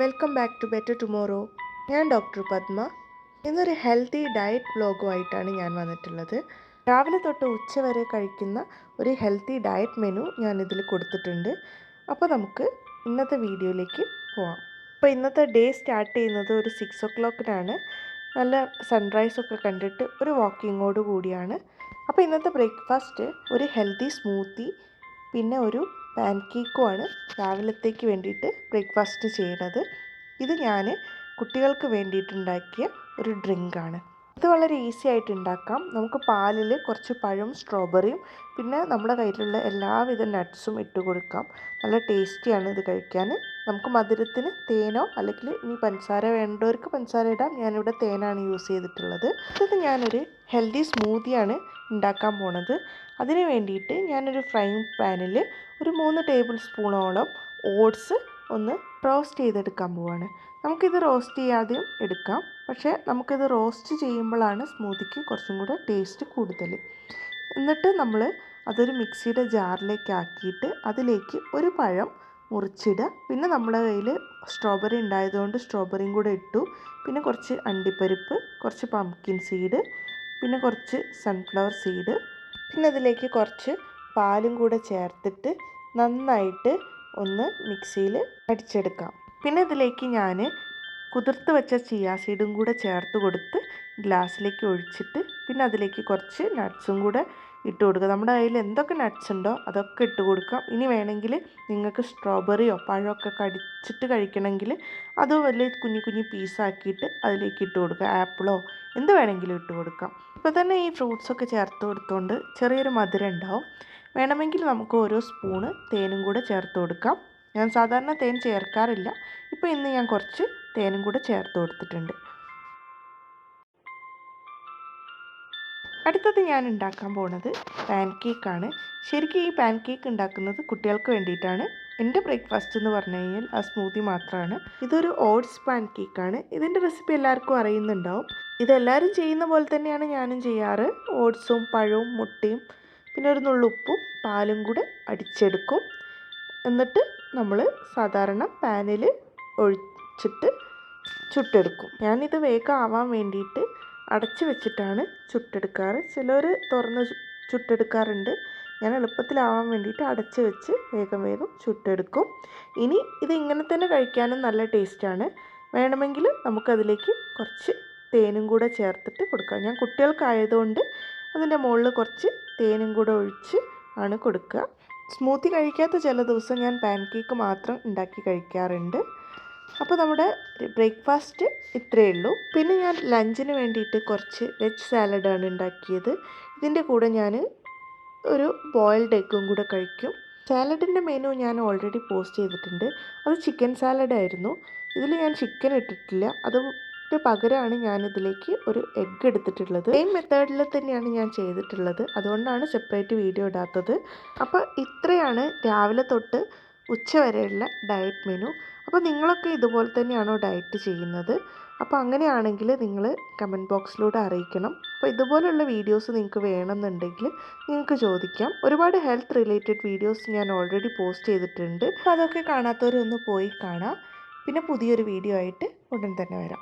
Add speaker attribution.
Speaker 1: Welcome back to better tomorrow ഞാൻ doctor Padma ഇന്നൊരു healthy diet വ്ലോഗുമായിട്ടാണ് ഞാൻ വന്നിട്ടുള്ളത്. രാവിലെ തൊട്ട് ഉച്ച വരെ കഴിക്കുന്ന ഒരു ഹെൽത്തി ഡയറ്റ് മെനു ഞാൻ ഇതിൽ കൊടുത്തിട്ടുണ്ട്. അപ്പോൾ നമുക്ക് ഇന്നത്തെ വീഡിയോയിലേക്ക് പോവാം. അപ്പോൾ ഇന്നത്തെ ഡേ സ്റ്റാർട്ട് ചെയ്യുന്നത് ഒരു സിക്സ് ഒ ക്ലോക്കിനാണ് നല്ല സൺറൈസൊക്കെ കണ്ടിട്ട് ഒരു വാക്കിങ്ങോട് കൂടിയാണ്. അപ്പോൾ ഇന്നത്തെ ബ്രേക്ക്ഫാസ്റ്റ് ഒരു ഹെൽത്തി സ്മൂത്തി പിന്നെ ഒരു പാൻ കേക്കുമാണ് രാവിലത്തേക്ക് വേണ്ടിയിട്ട് ബ്രേക്ക്ഫാസ്റ്റ് ചെയ്യണത് ഇത് ഞാൻ കുട്ടികൾക്ക് വേണ്ടിയിട്ടുണ്ടാക്കിയ ഒരു ഡ്രിങ്കാണ്. ഇത് വളരെ ഈസി ആയിട്ട് ഉണ്ടാക്കാം നമുക്ക് പാലിൽ കുറച്ച് പഴവും സ്ട്രോബെറിയും പിന്നെ നമ്മുടെ കയ്യിലുള്ള എല്ലാവിധ നട്ട്സും ഇട്ട് കൊടുക്കാം. നല്ല ടേസ്റ്റിയാണ് ഇത് കഴിക്കാൻ നമുക്ക് മധുരത്തിന് തേനോ അല്ലെങ്കിൽ ഇനി പഞ്ചസാര വേണ്ടവർക്ക് പഞ്ചസാര ഇടാം. ഞാനിവിടെ തേനാണ് യൂസ് ചെയ്തിട്ടുള്ളത്. ഇത് ഞാനൊരു ഹെൽത്തി സ്മൂതിയാണ് ഉണ്ടാക്കാൻ പോണത്. അതിന് വേണ്ടിയിട്ട് ഞാനൊരു ഫ്രൈ പാനിൽ ഒരു മൂന്ന് ടേബിൾ സ്പൂണോളം ഓട്സ് ഒന്ന് റോസ്റ്റ് ചെയ്തെടുക്കാൻ പോവാണ്. നമുക്കിത് റോസ്റ്റ് ചെയ്യാതെയും എടുക്കാം. പക്ഷേ നമുക്കിത് റോസ്റ്റ് ചെയ്യുമ്പോഴാണ് സ്മൂത്തിക്ക് കുറച്ചും കൂടെ ടേസ്റ്റ് കൂടുതൽ എന്നിട്ട് നമ്മൾ അതൊരു മിക്സിയുടെ ജാറിലേക്ക് ആക്കിയിട്ട് അതിലേക്ക് ഒരു പഴം മുറിച്ചിടുക. പിന്നെ നമ്മുടെ കയ്യിൽ സ്ട്രോബെറി ഉണ്ടായതുകൊണ്ട് സ്ട്രോബെറിയും കൂടെ ഇട്ടു. പിന്നെ കുറച്ച് അണ്ടിപ്പരിപ്പ് കുറച്ച് പംകിൻ സീഡ് പിന്നെ കുറച്ച് സൺഫ്ലവർ സീഡ് പിന്നെ അതിലേക്ക് കുറച്ച് പാലും കൂടെ ചേർത്തിട്ട് നന്നായിട്ട് ഒന്ന് മിക്സിയിൽ അടിച്ചെടുക്കാം. പിന്നെ ഇതിലേക്ക് ഞാൻ കുതിർത്ത് വെച്ച ചിയാ സീഡും കൂടെ ചേർത്ത് കൊടുത്ത് ഗ്ലാസ്സിലേക്ക് ഒഴിച്ചിട്ട് പിന്നെ അതിലേക്ക് കുറച്ച് നട്ട്സും കൂടെ ഇട്ട് കൊടുക്കുക. നമ്മുടെ കയ്യിൽ എന്തൊക്കെ നട്ട്സ് ഉണ്ടോ അതൊക്കെ ഇട്ട് കൊടുക്കാം ഇനി വേണമെങ്കിൽ നിങ്ങൾക്ക് സ്ട്രോബെറിയോ പഴമൊക്കെ കടിച്ചിട്ട് കഴിക്കണമെങ്കിൽ അത് വലിയ കുഞ്ഞു കുഞ്ഞു പീസാക്കിയിട്ട് അതിലേക്ക് ഇട്ട് കൊടുക്കുക. ആപ്പിളോ എന്ത് വേണമെങ്കിലും ഇട്ട് കൊടുക്കാം ഇപ്പോൾ തന്നെ ഈ ഫ്രൂട്ട്സൊക്കെ ചേർത്ത് കൊടുത്തുകൊണ്ട് ചെറിയൊരു മധുരം ഉണ്ടാവും. വേണമെങ്കിൽ നമുക്ക് ഓരോ സ്പൂണ് തേനും കൂടെ ചേർത്ത് കൊടുക്കാം. ഞാൻ സാധാരണ തേൻ ചേർക്കാറില്ല. ഇപ്പോൾ ഇന്ന് ഞാൻ കുറച്ച് തേനും കൂടെ ചേർത്ത് കൊടുത്തിട്ടുണ്ട്. അടുത്തത് ഞാൻ ഉണ്ടാക്കാൻ പോണത് പാൻ കേക്കാണ് ശരിക്കും ഈ പാൻ കേക്ക് ഉണ്ടാക്കുന്നത് കുട്ടികൾക്ക് വേണ്ടിയിട്ടാണ്. എന്റെ ബ്രേക്ക്ഫാസ്റ്റ് എന്ന് പറഞ്ഞു കഴിഞ്ഞാൽ ആ സ്മൂതി മാത്രമാണ് ഇതൊരു ഓട്സ് പാൻ കേക്കാണ് ഇതിന്റെ റെസിപ്പി എല്ലാവർക്കും അറിയുന്നുണ്ടാവും. ഇതെല്ലാവരും ചെയ്യുന്ന പോലെ തന്നെയാണ് ഞാനും ചെയ്യാറ്. ഓട്സും പഴവും മുട്ടയും പിന്നെ ഒരു നുള്ളുപ്പും പാലും കൂടെ അടിച്ചെടുക്കും. എന്നിട്ട് നമ്മൾ സാധാരണ പാനിൽ ഒഴിച്ചിട്ട് ചുട്ടെടുക്കും. ഞാനിത് വേഗം ആവാൻ വേണ്ടിയിട്ട് അടച്ച് വെച്ചിട്ടാണ് ചുട്ടെടുക്കാറ്. ചിലർ തുറന്ന് ചുട്ടെടുക്കാറുണ്ട്. ഞാൻ എളുപ്പത്തിലാവാൻ വേണ്ടിയിട്ട് അടച്ച് വെച്ച് വേഗം വേഗം ചുട്ടെടുക്കും. ഇനി ഇത് ഇങ്ങനെ തന്നെ കഴിക്കാനും നല്ല ടേസ്റ്റാണ് വേണമെങ്കിൽ നമുക്കതിലേക്ക് കുറച്ച് തേനും കൂടെ ചേർത്തിട്ട് കൊടുക്കാം. ഞാൻ കുട്ടികൾക്കായതുകൊണ്ട് അതിന്റെ മുകളിൽ കുറച്ച് തേനും കൂടെ ഒഴിച്ച് ആണ് കൊടുക്കുക. സ്മൂത്തി കഴിക്കാത്ത ചില ദിവസം ഞാൻ പാൻ കേക്ക് മാത്രം ഉണ്ടാക്കി കഴിക്കാറുണ്ട്. അപ്പോൾ നമ്മുടെ ബ്രേക്ക്ഫാസ്റ്റ് ഇത്രയേ ഉള്ളൂ. പിന്നെ ഞാൻ ലഞ്ചിന് വേണ്ടിയിട്ട് കുറച്ച് വെജ് സാലഡാണ് ഉണ്ടാക്കിയത്. ഇതിന്റെ കൂടെ ഞാൻ ഒരു ബോയിൽഡ് എഗ്ഗും കൂടെ കഴിക്കും. സാലഡിന്റെ മെനു ഞാൻ ഓൾറെഡി പോസ്റ്റ് ചെയ്തിട്ടുണ്ട്. അത് ചിക്കൻ സാലഡായിരുന്നു ഇതിൽ ഞാൻ ചിക്കൻ ഇട്ടിട്ടില്ല. അത് പകരമാണ് ഞാൻ ഇതിലേക്ക് ഒരു എഗ്ഗ് എടുത്തിട്ടുള്ളത്. സെയിം മെത്തേഡിൽ തന്നെയാണ് ഞാൻ ചെയ്തിട്ടുള്ളത്. അതുകൊണ്ടാണ് സെപ്പറേറ്റ് വീഡിയോ ഇടാത്തത്. അപ്പോൾ ഇത്രയാണ് രാവിലെ തൊട്ട് ഉച്ച വരെയുള്ള ഡയറ്റ് മെനു അപ്പോൾ നിങ്ങളൊക്കെ ഇതുപോലെ തന്നെയാണോ ഡയറ്റ് ചെയ്യുന്നത്? അപ്പോൾ അങ്ങനെയാണെങ്കിൽ നിങ്ങൾ കമന്റ് ബോക്സിലൂടെ അറിയിക്കണം. അപ്പോൾ ഇതുപോലുള്ള വീഡിയോസ് നിങ്ങൾക്ക് വേണമെന്നുണ്ടെങ്കിൽ നിങ്ങൾക്ക് ചോദിക്കാം. ഒരുപാട് ഹെൽത്ത് റിലേറ്റഡ് വീഡിയോസ് ഞാൻ ഓൾറെഡി പോസ്റ്റ് ചെയ്തിട്ടുണ്ട്. അപ്പോൾ അതൊക്കെ കാണാത്തവരൊന്ന് പോയി കാണാം. പിന്നെ പുതിയൊരു വീഡിയോ ആയിട്ട് ഉടൻ തന്നെ വരാം.